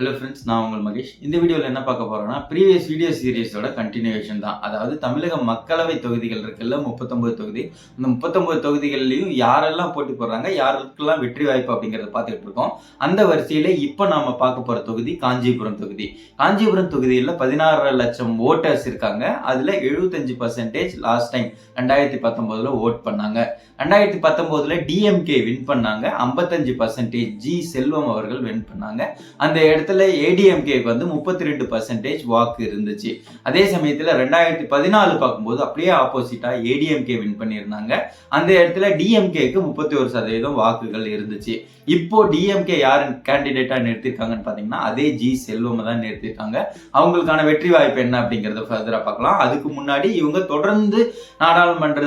Hello friends நான் உங்கள் மகேஷ். இந்த வீடியோவில் என்ன பார்க்க போகிறோம்னா ப்ரீவியஸ் வீடியோ சீரியஸோட கண்டினியூவேஷன் தான். அதாவது தமிழக மக்களவை தொகுதிகள் இருக்குல்ல முப்பத்தொம்பது தொகுதி. அந்த முப்பத்தொம்பது தொகுதிகள்லையும் யாரெல்லாம் போட்டி போடுறாங்க யாருக்கெல்லாம் வெற்றி வாய்ப்பு அப்படிங்கிறத பார்த்துக்கிட்டு இருக்கோம். அந்த வரிசையில் இப்போ நாம் பார்க்க போகிற தொகுதி காஞ்சிபுரம் தொகுதி. காஞ்சிபுரம் தொகுதியில் பதினாறு லட்சம் ஓட்டர்ஸ் இருக்காங்க. அதில் எழுபத்தஞ்சு பர்சன்டேஜ் லாஸ்ட் டைம் ரெண்டாயிரத்தி பத்தொம்போதில் ஓட் பண்ணாங்க. ரெண்டாயிரத்தி பத்தொம்போதில் டிஎம்கே வின் பண்ணாங்க. ஐம்பத்தஞ்சு பர்சன்டேஜ் ஜி செல்வம் அவர்கள் வின் பண்ணாங்க. அந்த இடத்துல ஏடிஎம்கேக்கு வந்து முப்பத்தி ரெண்டு பர்சன்டேஜ் வாக்கு இருந்துச்சு. அதே சமயத்தில் ரெண்டாயிரத்தி பதினாலு பார்க்கும்போது அப்படியே ஆப்போசிட்டாக ஏடிஎம்கே வின் பண்ணியிருந்தாங்க. அந்த இடத்துல டிஎம்கேக்கு முப்பத்தி ஒரு சதவீதம் வாக்குகள் இருந்துச்சு. இப்போ டிஎம்கே யார் கேண்டிடேட்டாக நிறுத்திருக்காங்கன்னு பார்த்தீங்கன்னா அதே ஜி செல்வம் தான் நிறுத்திருக்காங்க. அவங்களுக்கான வெற்றி வாய்ப்பு என்ன அப்படிங்கறத ஃபர்தரா பார்க்கலாம். அதுக்கு முன்னாடி இவங்க தொடர்ந்து நாடாளுமன்ற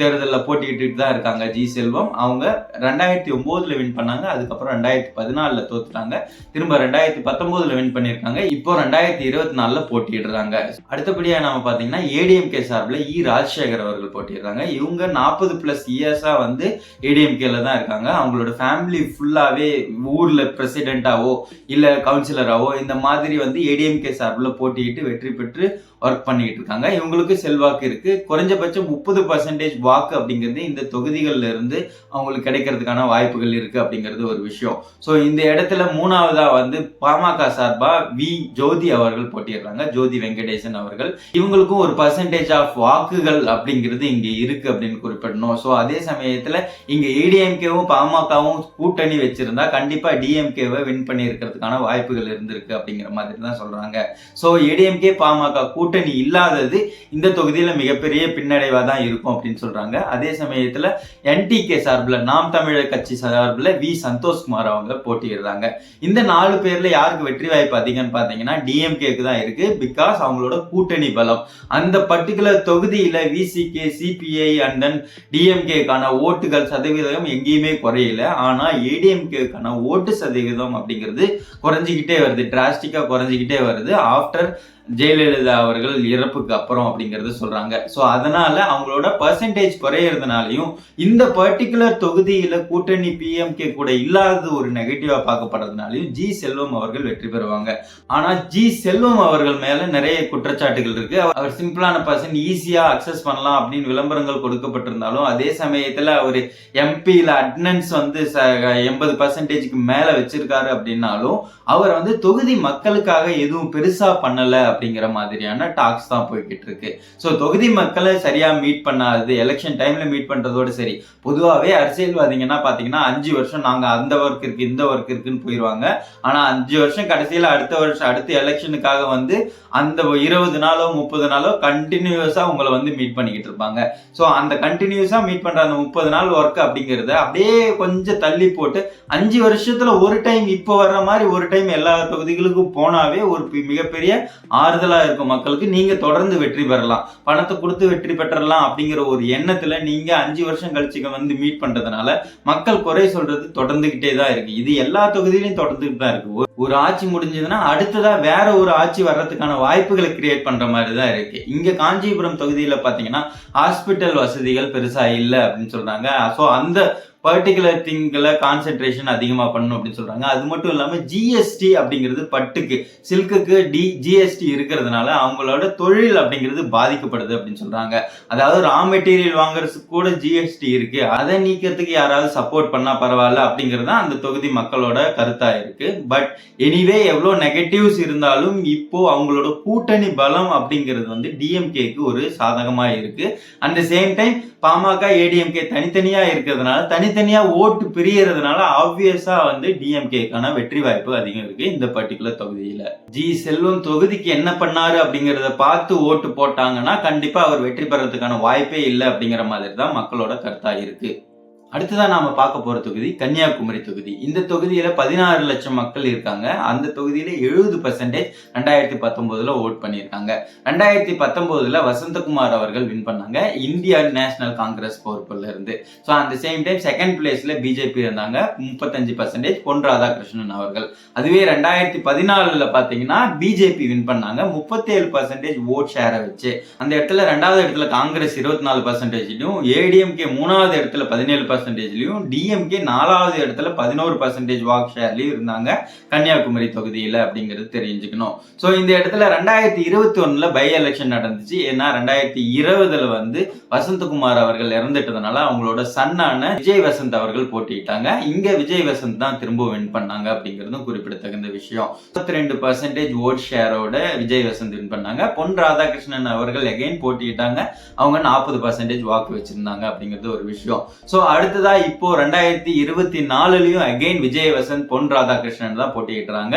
தேர்தலில் போட்டிக்கிட்டு தான் இருக்காங்க ஜி செல்வம். அவங்க ரெண்டாயிரத்தி ஒம்போதில் வின் பண்ணாங்க. அதுக்கப்புறம் ரெண்டாயிரத்தி பதினாலில் தோத்துட்டாங்க. திரும்ப ரெண்டாயிரத்தி பத்தொன்பதுல வின் பண்ணியிருக்காங்க. இப்போ ரெண்டாயிரத்தி இருபத்தி நாலுல போட்டியிடுறாங்க. அடுத்தபடியா நாம பாத்தீங்கன்னா ஏடிஎம்கே சார்பில் இ ராஜசேகர் அவர்கள் போட்டியிடுறாங்க. இவங்க நாற்பது பிளஸ் இயர்ஸா வந்து ஏடிஎம்கேல தான் இருக்காங்க. அவங்களோட ஃபேமிலி ஃபுல்லாவே ஊர்ல பிரசிடென்டாவோ இல்ல கவுன்சிலராவோ இந்த மாதிரி வந்து ஏடிஎம்கே சார்பில் போட்டியிட்டு வெற்றி பெற்று ஒர்க் பண்ணிட்டு இருக்காங்க. இவங்களுக்கு செல்வாக்கு இருக்கு. குறைஞ்சபட்சம் முப்பது பர்சன்டேஜ் வாக்கு அப்படிங்கிறது இந்த தொகுதிகள்ல இருந்து அவங்களுக்கு கிடைக்கிறதுக்கான வாய்ப்புகள் இருக்கு அப்படிங்கிறது ஒரு விஷயம். ஸோ இந்த இடத்துல மூணாவதா வந்து பாமக சார்பா வி ஜோதி அவர்கள் போட்டிடுறாங்க ஜோதி வெங்கடேசன் அவர்கள். இவங்களுக்கும் ஒரு பர்சன்டேஜ் ஆஃப் வாக்குகள் அப்படிங்கிறது இங்க இருக்கு அப்படின்னு குறிப்பிடணும். ஸோ அதே சமயத்துல இங்க ஏடிஎம்கேவும் பாமகவும் கூட்டணி வச்சிருந்தா கண்டிப்பா டிஎம்கேவை வின் பண்ணி இருக்கிறதுக்கான வாய்ப்புகள் இருந்திருக்கு அப்படிங்கிற மாதிரி தான் சொல்றாங்க ஸோ ஏடிஎம்கே பாமக கூட்டணி இல்லாதது இந்த தொகுதியில மிகப்பெரிய பின்னடைவாக தான் இருக்கும் அப்படின்னு சொல்றாங்க. அதே சமயத்தில் என்டிகே சார்பில் நாம் தமிழர் கட்சி சார்பில் வி. சந்தோஷ்குமார் அவங்க போட்டியிடுறாங்க. இந்த நாலு பேரில் யாருக்கு வெற்றி வாய்ப்பு அதிகம்னு பார்த்தீங்கன்னா டிஎம்கேக்கு தான் இருக்கு. பிகாஸ் அவங்களோட கூட்டணி பலம். அந்த பர்டிகுலர் தொகுதியில விசிகே சிபிஐ அண்ட் தென் டிஎம்கேக்கான ஓட்டுகள் சதவீதம் எங்கேயுமே குறையல. ஆனால் ஏடிஎம்கேக்கான ஓட்டு சதவீதம் அப்படிங்கிறது குறைஞ்சிக்கிட்டே வருது. டிராஸ்டிக்காக குறைஞ்சிக்கிட்டே வருது. ஆஃப்டர் ஜெயலலிதா அவர்கள் இறப்புக்கு அப்புறம் அப்படிங்கறத சொல்றாங்க. ஸோ அதனால அவங்களோட பர்சன்டேஜ் குறையறதுனாலையும் இந்த பர்டிகுலர் தொகுதியில கூட்டணி பிஎம்கே கூட இல்லாதது ஒரு நெகட்டிவா பார்க்கப்படுறதுனாலையும் ஜி செல்வம் அவர்கள் வெற்றி பெறுவாங்க. ஆனா ஜி செல்வம் அவர்கள் மேல நிறைய குற்றச்சாட்டுகள் இருக்கு. அவர் சிம்பிளான பர்சன் ஈஸியா அக்சஸ் பண்ணலாம் அப்படின்னு விளம்பரங்கள் கொடுக்கப்பட்டிருந்தாலும் அதே சமயத்துல அவர் எம்பியில அட்னன்ஸ் வந்து எண்பது பர்சன்டேஜ்க்கு மேல வச்சிருக்காரு அப்படின்னாலும் அவர் வந்து தொகுதி மக்களுக்காக எதுவும் பெருசா பண்ணல அப்படிங்கிற மாதிரியான டாக்ஸ் தான் போய்கிட்டு இருக்கு. ஸோ தொகுதி மக்களை சரியா மீட் பண்ணாது எலெக்ஷன் டைம்ல மீட் பண்றதோட சரி. பொதுவாகவே அரசியல்வாதிங்கன்னா பாத்தீங்கன்னா அஞ்சு வருஷம் நாங்க அந்த ஒர்க் இருக்கு இந்த ஒர்க் இருக்குன்னு போயிடுவாங்க ஆனா அஞ்சு வருஷம் கடைசியில அடுத்த வருஷம் அடுத்த எலெக்ஷனுக்காக வந்து அந்த இருபது நாளோ முப்பது நாளோ கண்டினியூஸா உங்களை வந்து மீட் பண்ணிக்கிட்டு இருப்பாங்க. ஸோ அந்த கண்டினியூஸா மீட் பண்ற அந்த முப்பது நாள் ஒர்க் அப்படிங்கறத அப்படியே கொஞ்சம் தள்ளி போட்டு அஞ்சு வருஷத்துல ஒரு டைம் இப்போ வர்ற மாதிரி ஒரு டைம் எல்லா தொகுதிகளுக்கும் போனாவே ஒரு மிகப்பெரிய ஆறுதலா இருக்கும் மக்களுக்கு. நீங்க தொடர்ந்து வெற்றி பெறலாம். பணத்தை கொடுத்து வெற்றி பெற்றலாம் அப்படிங்கிற ஒரு எண்ணத்துல நீங்க அஞ்சு வருஷம் கழிச்சு வந்து மீட் பண்றதுனால மக்கள் குறை சொல்றது தொடர்ந்துகிட்டே தான் இருக்கு. இது எல்லா தொகுதியிலையும் தொடர்ந்துகிட்டு தான் இருக்கு. ஒரு- ஒரு ஆட்சி முடிஞ்சதுன்னா அடுத்ததா வேற ஒரு ஆட்சி வர்றதுக்கான வாய்ப்புகளை கிரியேட் பண்ற மாதிரி தான் இருக்கு. இங்க காஞ்சிபுரம் தொகுதியில பாத்தீங்கன்னா ஹாஸ்பிட்டல் வசதிகள் பெருசா இல்லை அப்படின்னு சொல்றாங்க. ஸோ அந்த பர்டிகுலர் திங்கில் கான்சென்ட்ரேஷன் அதிகமாக பண்ணணும் அப்படின்னு சொல்கிறாங்க அது மட்டும் இல்லாமல் ஜிஎஸ்டி அப்படிங்கிறது பட்டுக்கு சில்க்குக்கு டி ஜிஎஸ்டி இருக்கிறதுனால அவங்களோட தொழில் அப்படிங்கிறது பாதிக்கப்படுது அப்படின்னு சொல்கிறாங்க அதாவது ரா மெட்டீரியல் வாங்குறதுக்கு கூட ஜிஎஸ்டி இருக்குது அதை நீக்கிறதுக்கு யாராவது சப்போர்ட் பண்ணால் பரவாயில்ல அப்படிங்கிறது தான் அந்த தொகுதி மக்களோட கருத்தாக இருக்குது பட் எனிவே எவ்வளோ நெகட்டிவ்ஸ் இருந்தாலும் இப்போது அவங்களோட கூட்டணி பலம் அப்படிங்கிறது வந்து டிஎம்கேக்கு ஒரு சாதகமாக இருக்குது at the same time Pamaka ADMK தனித்தனியா இருக்கிறதுனால தனித்தனியா ஓட்டு பிரியறதுனால ஆப்வியஸா வந்து டிஎம்கேக்கான வெற்றி வாய்ப்பு அதிகம் இருக்கு இந்த பர்டிகுலர் தொகுதியில. ஜி செல்வம் தொகுதிக்கு என்ன பண்ணாரு அப்படிங்கறத பார்த்து ஓட்டு போட்டாங்கன்னா கண்டிப்பா அவர் வெற்றி பெறதுக்கான வாய்ப்பே இல்லை அப்படிங்கிற மாதிரி தான் மக்களோட கருத்தா இருக்கு. அடுத்ததான் நாம பார்க்க போற தொகுதி கன்னியாகுமரி தொகுதி. இந்த தொகுதியில பதினாறு லட்சம் மக்கள் இருக்காங்க. அந்த தொகுதியில எழுபது பர்சன்டேஜ் ரெண்டாயிரத்தி பத்தொன்பதுல ஓட் பண்ணியிருக்காங்க. ரெண்டாயிரத்தி பத்தொன்பதுல வசந்தகுமார் அவர்கள் வின் பண்ணாங்க. இந்தியா நேஷனல் காங்கிரஸ் பொறுப்புல இருந்து. ஸோ அந்த சேம் டைம் செகண்ட் பிளேஸ்ல பிஜேபி இருந்தாங்க. முப்பத்தஞ்சு பர்சன்டேஜ் பொன் ராதாகிருஷ்ணன் அவர்கள். அதுவே ரெண்டாயிரத்தி பதினாலுல பாத்தீங்கன்னா பிஜேபி வின் பண்ணாங்க. முப்பத்தேழு பர்சன்டேஜ் ஓட் ஷேரை வச்சு. அந்த இடத்துல ரெண்டாவது இடத்துல காங்கிரஸ் இருபத்தி நாலு பர்சன்டேஜ்லையும் ஏடிஎம்கே மூணாவது இடத்துல பதினேழு பர்சன்டேஜ்லயும் டிஎம்கே நாலாவது இடத்துல பதினோரு பர்சன்டேஜ் வாக் ஷேர்லயும் இருந்தாங்க. கன்னியாகுமரி தொகுதியில அப்படிங்கிறது தெரிஞ்சுக்கணும். ஸோ இந்த இடத்துல ரெண்டாயிரத்தி இருபத்தி ஒண்ணுல பை எலெக்ஷன் நடந்துச்சு. ஏன்னா ரெண்டாயிரத்தி இருபதுல வந்து வசந்தகுமார் அவர்கள் இறந்துட்டதுனால அவங்களோட சன்னான விஜய் வசந்த் அவர்கள் போட்டிட்டாங்க இங்க விஜய் வசந்த் தான் திரும்ப வின் பண்ணாங்க அப்படிங்கிறதும் குறிப்பிடத்தகுந்த விஷயம். முப்பத்தி ரெண்டு பர்சன்டேஜ் ஓட் ஷேரோட விஜய் வசந்த் வின் பண்ணாங்க. பொன் ராதாகிருஷ்ணன் அவர்கள் எகைன் போட்டியிட்டாங்க. அவங்க நாற்பது பர்சன்டேஜ் வாக்கு வச்சிருந்தாங்க அப்படிங்கிறது ஒரு விஷயம். ஸோ அடுத்ததா இப்போ ரெண்டாயிரத்தி இருபத்தி நாலுலயும் அகைன் விஜய் வசந்த் பொன் ராதாகிருஷ்ணன் தான் போட்டியிடுறாங்க.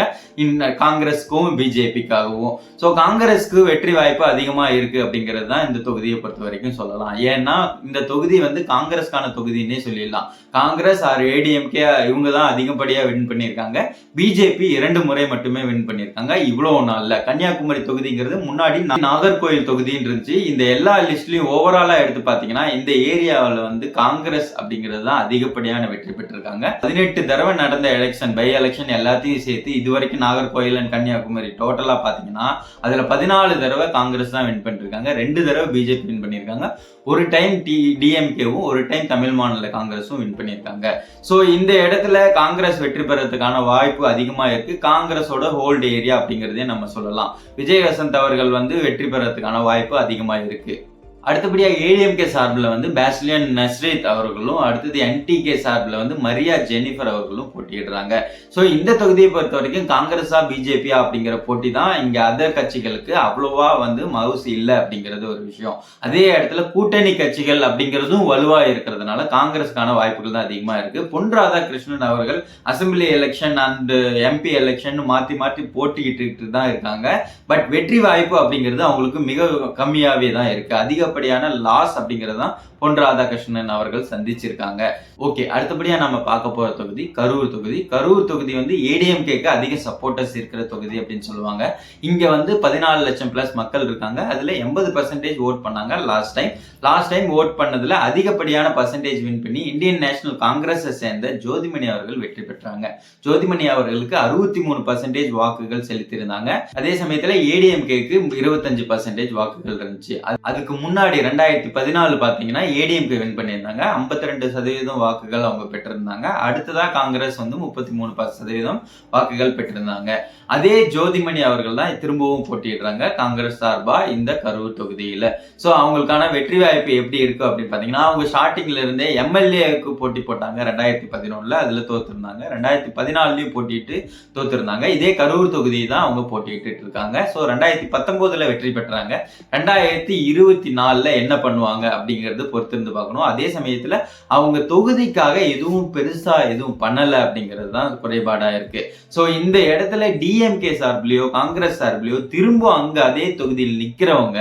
காங்கிரஸ்க்கும் பிஜேபிக்காகவும். ஸோ காங்கிரஸ்க்கு வெற்றி வாய்ப்பு அதிகமா இருக்கு அப்படிங்கிறது தான் இந்த தொகுதியை பொறுத்த வரைக்கும் சொல்லலாம். ஏன்னா இந்த தொகுதி வந்து காங்கிரஸ்க்கான தொகுதின்னே சொல்லிடலாம். காங்கிரஸ் ஆர் ஏடிஎம்கே இவங்க தான் அதிகப்படியா வின் பண்ணியிருக்காங்க. பிஜேபி இரண்டு முறை மட்டுமே வின் பண்ணியிருக்காங்க. இவ்வளவு நாள்ல. கன்னியாகுமரி தொகுதிங்கிறது முன்னாடி நாகர்கோயில் தொகுதின்னு இருந்துச்சு. இந்த எல்லா லிஸ்ட்லயும் ஓவராலா எடுத்து பாத்தீங்கன்னா இந்த ஏரியாவில் வந்து காங்கிரஸ் அப்படி அப்படிங்கிறது தான் அதிகப்படியான வெற்றி பெற்றிருக்காங்க. பதினெட்டு தடவை நடந்த எலெக்ஷன் பை எலெக்ஷன் எல்லாத்தையும் சேர்த்து இது வரைக்கும் நாகர்கோயில் அண்ட் கன்னியாகுமரி டோட்டலா பாத்தீங்கன்னா அதுல பதினாலு தடவை காங்கிரஸ் தான் வின் பண்ணிருக்காங்க. ரெண்டு தடவை பிஜேபி வின் பண்ணியிருக்காங்க ஒரு டைம் டி டிஎம்கேவும் ஒரு டைம் தமிழ் மாநில காங்கிரஸும் வின் பண்ணியிருக்காங்க ஸோ இந்த இடத்துல காங்கிரஸ் வெற்றி பெறதுக்கான வாய்ப்பு அதிகமாக இருக்கு. காங்கிரஸோட ஹோல்டு ஏரியா அப்படிங்கிறதே நம்ம சொல்லலாம். விஜய் வசந்த் அவர்கள் வந்து வெற்றி பெறதுக்கான வாய்ப்பு அதிகமாக இருக்கு. அடுத்தபடியாக ஏடிஎம்கே சார்பில் வந்து பேஸ்லியன் நஸ்ரீத் அவர்களும் அடுத்தது என்டிகே சார்பில் வந்து மரியா ஜெனிஃபர் அவர்களும் போட்டியிடுறாங்க. ஸோ இந்த தொகுதியை பொறுத்த வரைக்கும் காங்கிரஸா பிஜேபியா அப்படிங்கிற போட்டி தான் இங்கே அதர் கட்சிகளுக்கு அவ்வளோவா வந்து மவுசு இல்லை அப்படிங்கிறது ஒரு விஷயம். அதே இடத்துல கூட்டணி கட்சிகள் அப்படிங்கிறதும் வலுவாக இருக்கிறதுனால காங்கிரஸுக்கான வாய்ப்புகள் தான் அதிகமாக இருக்குது பொன் ராதாகிருஷ்ணன் அவர்கள் assembly election and MP election மாற்றி மாற்றி போட்டிக்கிட்டு தான் இருக்காங்க. பட் வெற்றி வாய்ப்பு அப்படிங்கிறது அவங்களுக்கு மிக கம்மியாகவே தான் இருக்குது அதிக அதிகப்படியான லாஸ் அப்படிங்கிறது தான் பொன் ராதாகிருஷ்ணன் அவர்கள் சந்திச்சிருக்காங்க. ஓகே அடுத்தபடியா நம்ம பார்க்க போற தொகுதி கரூர் தொகுதி. கரூர் தொகுதி வந்து ஏடிஎம்கேக்கு அதிக சப்போர்ட்டர்ஸ் இருக்கிற தொகுதி அப்படின்னு சொல்லுவாங்க. இங்க வந்து பதினாலு லட்சம் பிளஸ் மக்கள் இருக்காங்க. அதுல எண்பது பர்சன்டேஜ் ஓட் பண்ணாங்க last time last time vote பண்ணதில் அதிகப்படியான பர்சன்டேஜ் வின் பண்ணி இந்தியன் நேஷனல் காங்கிரஸை சேர்ந்த ஜோதிமணி அவர்கள் வெற்றி பெற்றாங்க. ஜோதிமணி அவர்களுக்கு அறுபத்தி மூணு பர்சன்டேஜ் வாக்குகள் செலுத்தியிருந்தாங்க. அதே சமயத்தில் ஏடிஎம்கேக்கு இருபத்தஞ்சு பர்சன்டேஜ் வாக்குகள் இருந்துச்சு. அதுக்கு முன்னாடி முன்னாடி ரெண்டாயிரத்தி பதினாலு பார்த்தீங்கன்னா ஏடிஎம்கே வின் பண்ணியிருந்தாங்க. 52% ரெண்டு சதவீதம் வாக்குகள் அவங்க பெற்றிருந்தாங்க. அடுத்ததாக காங்கிரஸ் வந்து முப்பத்தி மூணு சதவீதம் வாக்குகள் பெற்றிருந்தாங்க. அதே ஜோதிமணி அவர்கள் தான் திரும்பவும் போட்டியிடுறாங்க காங்கிரஸ் சார்பாக இந்த கரூர் தொகுதியில். ஸோ அவங்களுக்கான வெற்றி வாய்ப்பு எப்படி இருக்கு அப்படின்னு பார்த்தீங்கன்னா அவங்க ஸ்டார்டிங்ல இருந்தே எம்எல்ஏக்கு போட்டி போட்டாங்க ரெண்டாயிரத்தி பதினொன்றில் அதில் தோத்துருந்தாங்க. ரெண்டாயிரத்தி பதினாலுலேயும் போட்டிட்டு தோத்துருந்தாங்க. இதே கரூர் தொகுதி தான் அவங்க போட்டிட்டு இருக்காங்க. ஸோ ரெண்டாயிரத்தி பத்தொன்பதுல வெற்றி பெற்றாங்க. ரெண்டாயிரத்தி இருபத்தி நாலு நாளில் என்ன பண்ணுவாங்க அப்படிங்கிறது பொறுத்திருந்து பார்க்கணும். அதே சமயத்தில் அவங்க தொகுதிக்காக எதுவும் பெருசாக எதுவும் பண்ணலை அப்படிங்கிறது தான் குறைபாடாக இருக்குது ஸோ இந்த இடத்துல டிஎம்கே சார்பிலையோ காங்கிரஸ் சார்பிலையோ திரும்ப அங்கே அதே தொகுதியில் நிற்கிறவங்க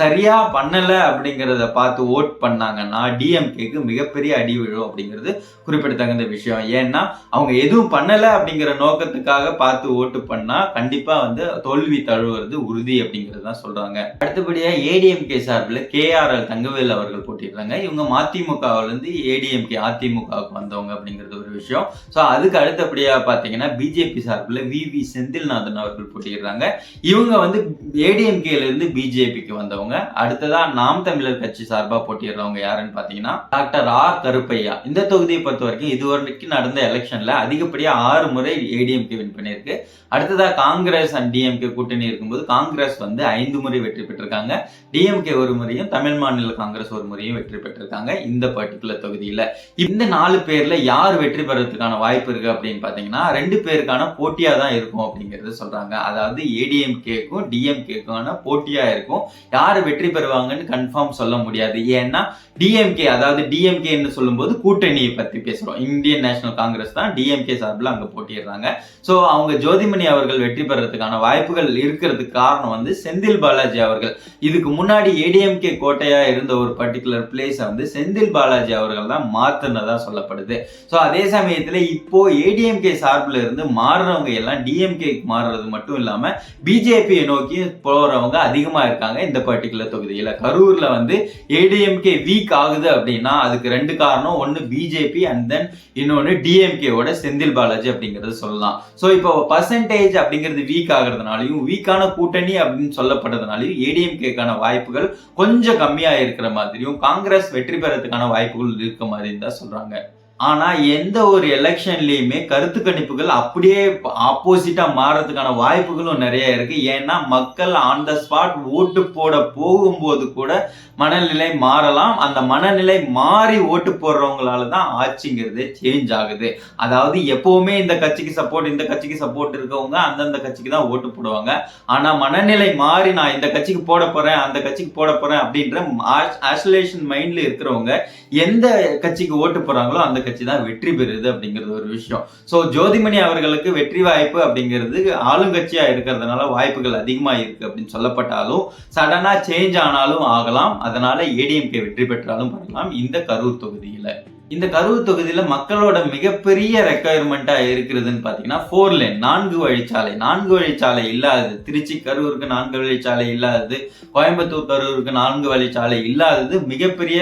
சரியாக பண்ணலை அப்படிங்கிறத பார்த்து ஓட் பண்ணாங்கன்னா டிஎம்கேக்கு மிகப்பெரிய அடி விழும் அப்படிங்கிறது குறிப்பிடத்தகுந்த விஷயம். ஏன்னா அவங்க எதுவும் பண்ணலை அப்படிங்கிற நோக்கத்துக்காக பார்த்து ஓட்டு பண்ணால் கண்டிப்பாக வந்து தோல்வி தழுவுறது உறுதி அப்படிங்கிறது தான் சொல்கிறாங்க அடுத்தபடியாக ஏடிஎம்கே சார்பில் கேஆர்எல் தங்கவேல் அவர்கள் போட்டிடுறாங்க இவங்க மதிமுகவுல இருந்து ஏடிஎம்கே அதிமுகவுக்கு வந்தவங்க அப்படிங்கிறது ஒரு விஷயம். ஸோ அதுக்கு அடுத்தபடியாக பார்த்தீங்கன்னா பிஜேபி சார்பில் வி வி செந்தில்நாதன் அவர்கள் போட்டிடுறாங்க இவங்க வந்து ஏடிஎம்கேலேருந்து பிஜேபிக்கு வந்தவங்க. அடுத்ததாக நாம் தமிழர் கட்சி சார்பாக போட்டிடுறவங்க யாருன்னு பார்த்தீங்கன்னா டாக்டர் ஆர் கருப்பையா. இந்த தொகுதியை பொறுத்த வரைக்கும் இதுவரைக்கும் நடந்த எலெக்ஷனில் அதிகப்படியாக ஆறு முறை ஏடிஎம்கே வின் பண்ணியிருக்கு. அடுத்ததாக காங்கிரஸ் அண்ட் டிஎம்கே கூட்டணி இருக்கும்போது காங்கிரஸ் வந்து ஐந்து முறை வெற்றி பெற்றிருக்காங்க. டிஎம்கே ஒரு முறை முறையும் தமிழ் மாநில காங்கிரஸ் ஒரு முறையும் வெற்றி பெற்றிருக்காங்க. இந்த பர்டிகுலர் தொகுதியில. இந்த நாலு பேர்ல யார் வெற்றி பெறதுக்கான வாய்ப்பு இருக்கு அப்படின்னு பாத்தீங்கன்னா ரெண்டு பேருக்கான போட்டியா தான் இருக்கும் அப்படிங்கறத சொல்றாங்க. அதாவது ஏடிஎம்கேக்கும் டிஎம்கேக்கான போட்டியா இருக்கும். யார் வெற்றி பெறுவாங்கன்னு கன்ஃபார்ம் சொல்ல முடியாது. ஏன்னா டிஎம்கே அதாவது டிஎம்கேன்னு சொல்லும்போது கூட்டணியை பத்தி பேசுறோம். இந்தியன் நேஷனல் காங்கிரஸ் தான் டிஎம்கே சார்பில் அங்க போட்டிடுறாங்க ஸோ அவங்க ஜோதிமணி அவர்கள் வெற்றி பெறதுக்கான வாய்ப்புகள் இருக்கிறதுக்கு காரணம் வந்து செந்தில் பாலாஜி அவர்கள். இதுக்கு முன்னாடி ஏடிஎம்கே கோட்டையா இருந்த ஒரு பர்டிகுலர் பிளேஸை வந்து செந்தில் பாலாஜி அவர்கள் தான் மாத்துனதா சொல்லப்படுது. ஸோ அதே சமயத்துல இப்போ ஏடிஎம்கே சார்பில் இருந்து மாறுறவங்க எல்லாம் டிஎம்கே மாறுறது மட்டும் இல்லாம பிஜேபியை நோக்கி போறவங்க அதிகமா இருக்காங்க இந்த பர்டிகுலர் தொகுதியில. கரூர்ல வந்து ஏடிஎம்கே வீக் ஆகுது அப்படின்னா அதுக்கு ரெண்டு காரணம். ஒன்னு பிஜேபி அண்ட் தென் இன்னொன்னு டிஎம்கேவோட செந்தில் பாலாஜி அப்படிங்கறத சொல்லலாம். ஸோ இப்போ பர்சன்டேஜ் அப்படிங்கிறது வீக் ஆகுறதுனாலையும் வீக்கான கூட்டணி அப்படின்னு சொல்லப்படுறதுனாலையும் ஏடிஎம்கேக்கான வாய்ப்புகள் கொஞ்சம் கொஞ்சம் கம்மியா இருக்கிற மாதிரியும் காங்கிரஸ் வெற்றி பெறதுக்கான வாய்ப்புகள் இருக்க மாதிரி தான் சொல்றாங்க. ஆனா எந்த ஒரு எலெக்ஷன்லயுமே கருத்து கணிப்புகள் அப்படியே ஆப்போசிட்டா மாறதுக்கான வாய்ப்புகளும் நிறைய இருக்கு. ஏன்னா மக்கள் ஆன் த ஸ்பாட் ஓட்டு போட போகும்போது கூட மனநிலை மாறலாம். அந்த மனநிலை மாறி ஓட்டு போடுறவங்களால தான் ஆட்சிங்கிறது சேஞ்ச் ஆகுது. அதாவது எப்பவுமே இந்த கட்சிக்கு சப்போர்ட் இந்த கட்சிக்கு சப்போர்ட் இருக்கவங்க அந்தந்த கட்சிக்கு தான் ஓட்டு போடுவாங்க. ஆனா மனநிலை மாறி நான் இந்த கட்சிக்கு போட போறேன் அந்த கட்சிக்கு போட போறேன் அப்படின்ற ஆசோலேஷன் மைண்ட்ல இருக்கிறவங்க எந்த கட்சிக்கு ஓட்டு போறாங்களோ அந்த கட்சி தான் வெற்றி பெறுது அப்படிங்கிறது ஒரு விஷயம். ஸோ ஜோதிமணி அவர்களுக்கு வெற்றி வாய்ப்பு அப்படிங்கிறது ஆளுங்கட்சியாக இருக்கிறதுனால வாய்ப்புகள் அதிகமாக இருக்கு அப்படின்னு சொல்லப்பட்டாலும் சடனாக சேஞ்ச் ஆனாலும் ஆகலாம். அதனால ஏடிஎம்கே வெற்றி பெற்றாலும் பண்ணலாம் இந்த கரூர் தொகுதியில். இந்த கரூர் தொகுதியில் மக்களோட மிகப்பெரிய ரெக்குவயர்மெண்ட்டாக இருக்கிறதுன்னு பார்த்தீங்கன்னா ஃபோர் லேன் நான்கு வழிச்சாலை. நான்கு வழிச்சாலை இல்லாதது திருச்சி கரூருக்கு நான்கு வழிச்சாலை இல்லாதது கோயம்புத்தூர் கரூருக்கு நான்கு வழிச்சாலை இல்லாதது மிகப்பெரிய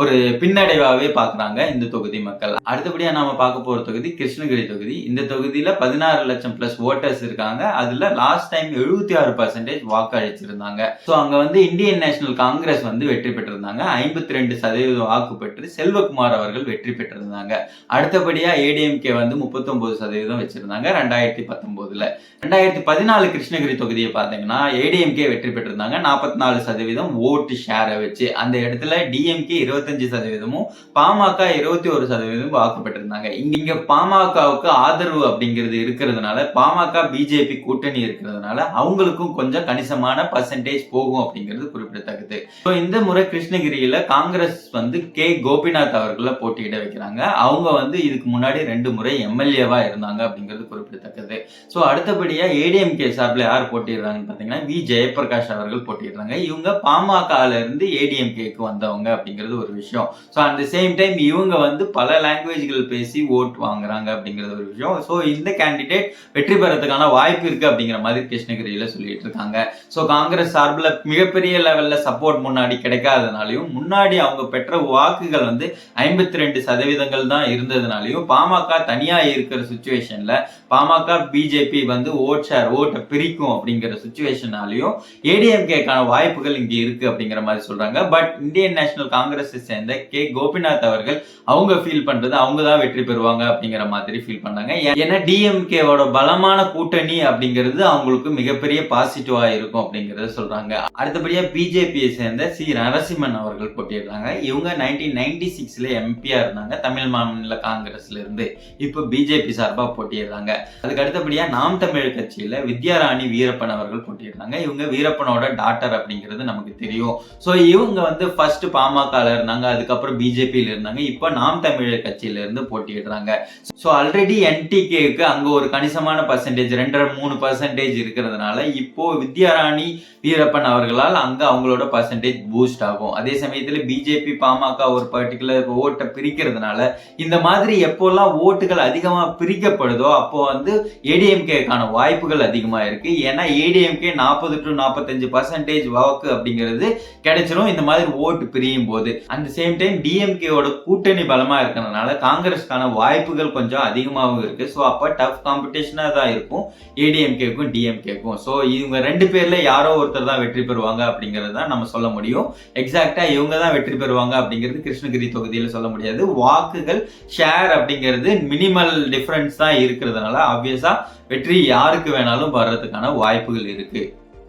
ஒரு பின்னடைவாகவே பார்க்குறாங்க இந்த தொகுதி மக்கள். அடுத்தபடியாக நாம் பார்க்க போகிற தொகுதி கிருஷ்ணகிரி தொகுதி. இந்த தொகுதியில் பதினாறு லட்சம் ப்ளஸ் ஓட்டர்ஸ் இருக்காங்க. அதில் லாஸ்ட் டைம் எழுபத்தி ஆறு பர்சன்டேஜ் வாக்களிச்சிருந்தாங்க. ஸோ அங்கே வந்து இந்தியன் நேஷனல் காங்கிரஸ் வந்து வெற்றி பெற்றிருந்தாங்க. ஐம்பத்தி ரெண்டு சதவீதம் வாக்கு பெற்று செல்வகுமார் அவர்கள் வெற்றி பெற்றிருந்தாங்க. அடுத்தபடியாக ஏடிஎம்கே வந்து முப்பத்தொம்போது சதவீதம் வச்சிருந்தாங்க ரெண்டாயிரத்தி பத்தொம்போதில் ரெண்டாயிரத்தி பதினாலு கிருஷ்ணகிரி தொகுதியை பார்த்தீங்கன்னா ஏடிஎம்கே வெற்றி பெற்றிருந்தாங்க. நாற்பத்தி நாலு சதவீதம் ஓட்டு ஷேரை வச்சு. அந்த இடத்துல டிஎம்கே இருபத்தி இருபத்தஞ்சு சதவீதமும் பாமக இருபத்தி ஒரு சதவீதமும் வாக்கு பெற்றிருந்தாங்க இங்க பாமகவுக்கு ஆதரவு அப்படிங்கிறது இருக்கிறதுனால பாமக பிஜேபி கூட்டணி இருக்கிறதுனால அவங்களுக்கும் கொஞ்சம் கணிசமான பர்சன்டேஜ் போகும் அப்படிங்கிறது குறிப்பிடத்தக்கது. ஸோ இந்த முறை கிருஷ்ணகிரியில காங்கிரஸ் வந்து கே. கோபிநாத் அவர்களை போட்டியிட வைக்கிறாங்க. அவங்க வந்து இதுக்கு முன்னாடி ரெண்டு முறை எம்எல்ஏவா இருந்தாங்க அப்படிங்கிறது குறிப்பிடத்தக்கது. ஸோ அடுத்தபடியா ஏடிஎம்கே சார்பில் யார் போட்டிடுறாங்கன்னு பார்த்தீங்கன்னா வி. ஜெயபிரகாஷ் அவர்கள் போட்டிடுறாங்க இவங்க பாமகலேருந்து ஏடிஎம்கேக்கு வந்தவங்க அப்படிங்கிறது ஒரு விஷயம். So at the same time இவங்க வந்து பல லாங்குவேஜ்கள் பேசி ஓட் வாங்குறாங்க அப்படிங்கிறது ஒரு விஷயம். ஸோ இந்த கேண்டிடேட் வெற்றி பெறதுக்கான வாய்ப்பு இருக்கு அப்படிங்கிற மாதிரி கிருஷ்ணகிரியில சொல்லிட்டு இருக்காங்க. ஸோ காங்கிரஸ் சார்பில் மிகப்பெரிய லெவல்ல சப்போர்ட் முன்னாடி கிடைக்காதனாலையும் முன்னாடி அவங்க பெற்ற வாக்குகள் வந்து ஐம்பத்தி ரெண்டு சதவீதங்கள் தான் இருந்ததுனாலையும் பாமக தனியா இருக்கிற சுச்சுவேஷனில் பாமக பிஜேபி வந்து ஓட் ஷேர் ஓட்டை பிரிக்கும் அப்படிங்கிற சுச்சுவேஷனாலையும் ஏடிஎம்கேக்கான வாய்ப்புகள் இங்கே இருக்கு அப்படிங்கிற மாதிரி சொல்றாங்க. பட் இந்தியன் நேஷனல் காங்கிரஸை சேர்ந்த கே. கோபிநாத் அவர்கள் அவங்க ஃபீல் பண்றது அவங்க தான் வெற்றி பெறுவாங்க அப்படிங்கிற மாதிரி ஃபீல் பண்ணாங்க. ஏன்னா டிஎம்கேவோட பலமான கூட்டணி அப்படிங்கிறது அவங்களுக்கு மிகப்பெரிய பாசிட்டிவா இருக்கும் அப்படிங்கறத சொல்றாங்க. அடுத்தபடியா பிஜேபியை சேர்ந்த சி. நரசிம்மன் அவர்கள் போட்டியிடுறாங்க. இவங்க நைன்டீன் நைன்டி சிக்ஸ்ல எம்பியா இருந்தாங்க. தமிழ் மாநில காங்கிரஸ்ல இருந்து இப்போ பிஜேபி சார்பாக போட்டியிடுறாங்க. அதுக்கு அடுத்தபடியா நாம் தமிழ் கட்சியில வித்யாராணி வீரப்பன் அவர்கள் போட்டியிருந்தாங்க இவங்க வீரப்பனோட டாட்டர் அப்படிங்கிறது நமக்கு தெரியும். ஸோ இவங்க வந்து ஃபர்ஸ்ட் பாமகல இருந்தாங்க அதுக்கப்புறம் பிஜேபியில இருந்தாங்க. இப்போ நாம் தமிழர் கட்சியில இருந்து போட்டியிடுறாங்க. ஸோ ஆல்ரெடி என்டிகேக்கு அங்க ஒரு கணிசமான பர்சன்டேஜ் ரெண்டரை மூணு பர்சன்டேஜ் இருக்கிறதுனால இப்போ வித்யாராணி வீரப்பன் அவர்களால் அங்க அவங்களோட பர்சன்டேஜ் பூஸ்ட் ஆகும். அதே சமயத்துல பிஜேபி பாமக ஒரு பர்டிகுலர் ஓட்டை பிரிக்கிறதுனால இந்த மாதிரி எப்போல்லாம் ஓட்டுகள் அதிகமா பிரிக்கப்படுதோ அப்போ வந்து ஏடிஎம்கேக்கான வாய்ப்புகள் அதிகமாக இருக்குது ஏன்னா ஏடிஎம்கே நாற்பது டு நாற்பத்தஞ்சு பர்சன்டேஜ் வாக்கு அப்படிங்கிறது கிடைச்சிரும். இந்த மாதிரி ஓட்டு பிரியும் போது. அந்த சேம் டைம் டிஎம்கேவோட கூட்டணி பலமாக இருக்கிறதுனால காங்கிரஸ்க்கான வாய்ப்புகள் கொஞ்சம் அதிகமாகவும் இருக்குது ஸோ அப்போ டஃப் காம்படிஷனாக தான் இருக்கும். ஏடிஎம்கேக்கும் டிஎம்கேக்கும் ஸோ இவங்க ரெண்டு பேரில் யாரோ ஒருத்தர் தான் வெற்றி பெறுவாங்க அப்படிங்கிறது தான் நம்ம சொல்ல முடியும். எக்ஸாக்டாக இவங்க தான் வெற்றி பெறுவாங்க அப்படிங்கிறது கிருஷ்ணகிரி தொகுதியில் சொல்ல முடியாது. வாக்குகள் ஷேர் அப்படிங்கிறது மினிமல் டிஃப்ரென்ஸ் தான் இருக்கிறதுனால ஆப்வியஸா வெற்றி யாருக்கு வேணாலும் வர்றதுக்கான வாய்ப்புகள் இருக்கு.